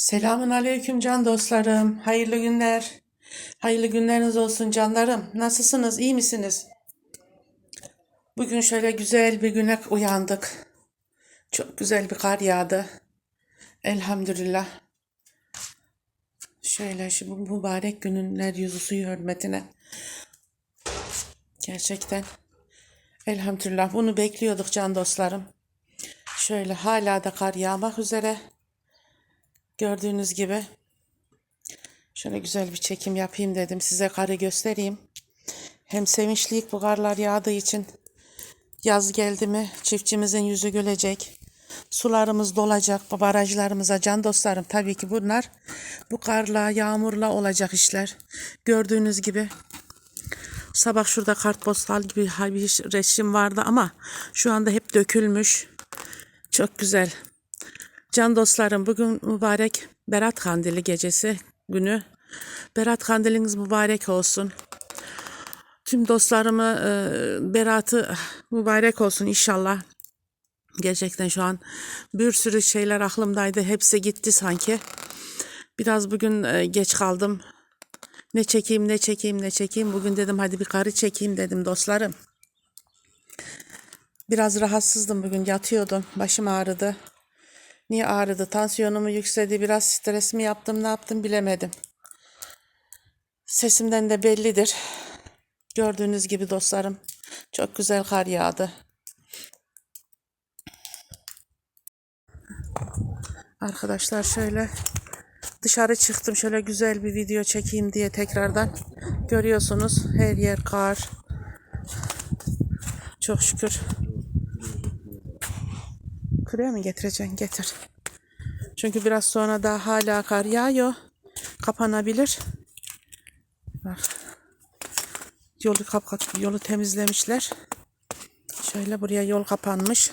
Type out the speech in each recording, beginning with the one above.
Selamun aleyküm can dostlarım. Hayırlı günler. Hayırlı günleriniz olsun canlarım. Nasılsınız? İyi misiniz? Bugün şöyle güzel bir güne uyandık. Çok güzel bir kar yağdı. Elhamdülillah. Şöyle şu bu mübarek günün yüzü hürmetine. Gerçekten. Elhamdülillah bunu bekliyorduk can dostlarım. Şöyle hala da kar yağmak üzere. Gördüğünüz gibi şöyle güzel bir çekim yapayım dedim. Size karı göstereyim. Hem sevinçliyik bu karlar yağdığı için. Yaz geldi mi çiftçimizin yüzü gülecek. Sularımız dolacak. Barajlarımıza can dostlarım. Tabii ki bunlar bu karla, yağmurla olacak işler. Gördüğünüz gibi sabah şurada kartpostal gibi bir resim vardı ama şu anda hep dökülmüş. Çok güzel. Can dostlarım bugün mübarek Berat Kandili gecesi günü. Berat Kandiliniz mübarek olsun. Tüm dostlarımı e, Berat'ı mübarek olsun inşallah. Gerçekten şu an bir sürü şeyler aklımdaydı. Hepsi gitti sanki. Biraz bugün e, geç kaldım. Ne çekeyim ne çekeyim ne çekeyim. Bugün dedim hadi bir karı çekeyim dedim dostlarım. Biraz rahatsızdım bugün yatıyordum. Başım ağrıdı. Niye ağrıdı? Tansiyonumu yükseldi. Biraz stres mi yaptım ne yaptım bilemedim. Sesimden de bellidir. Gördüğünüz gibi dostlarım. Çok güzel kar yağdı. Arkadaşlar şöyle dışarı çıktım. Şöyle güzel bir video çekeyim diye tekrardan. Görüyorsunuz her yer kar. Çok şükür. Kırıyor mu getireceksin? Getir. Çünkü biraz sonra da hala kar yağıyor. Kapanabilir. Bak. Yolu kapat, yolu temizlemişler. Şöyle buraya yol kapanmış.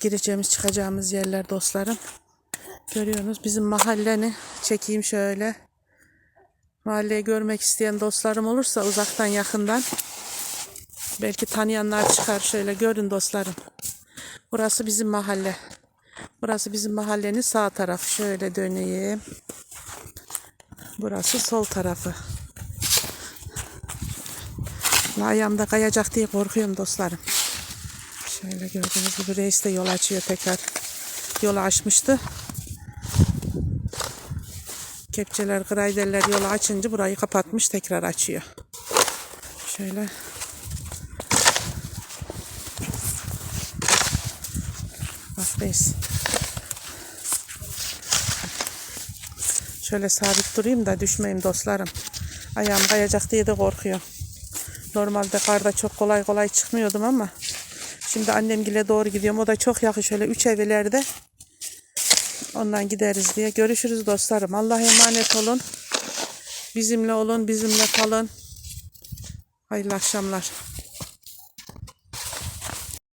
Gireceğimiz çıkacağımız yerler dostlarım. Görüyorsunuz bizim mahalleni çekeyim şöyle. Mahalleyi görmek isteyen dostlarım olursa uzaktan yakından belki tanıyanlar çıkar şöyle görün dostlarım. Burası bizim mahalle. Burası bizim mahallenin sağ tarafı. Şöyle döneyim. Burası sol tarafı. Ayağımda kayacak diye korkuyorum dostlarım. Şöyle gördüğünüz gibi reis de yol açıyor tekrar. Yolu açmıştı. Kepçeler, grayderler yolu açınca burayı kapatmış tekrar açıyor. Şöyle Baktayız. Şöyle sabit durayım da düşmeyeyim dostlarım. Ayağım kayacak diye de korkuyorum. Normalde karda çok kolay kolay çıkmıyordum ama şimdi annemgile doğru gidiyorum. O da çok yakın şöyle üç evlerde. Ondan gideriz diye. Görüşürüz dostlarım. Allah'a emanet olun. Bizimle olun, bizimle kalın. Hayırlı akşamlar.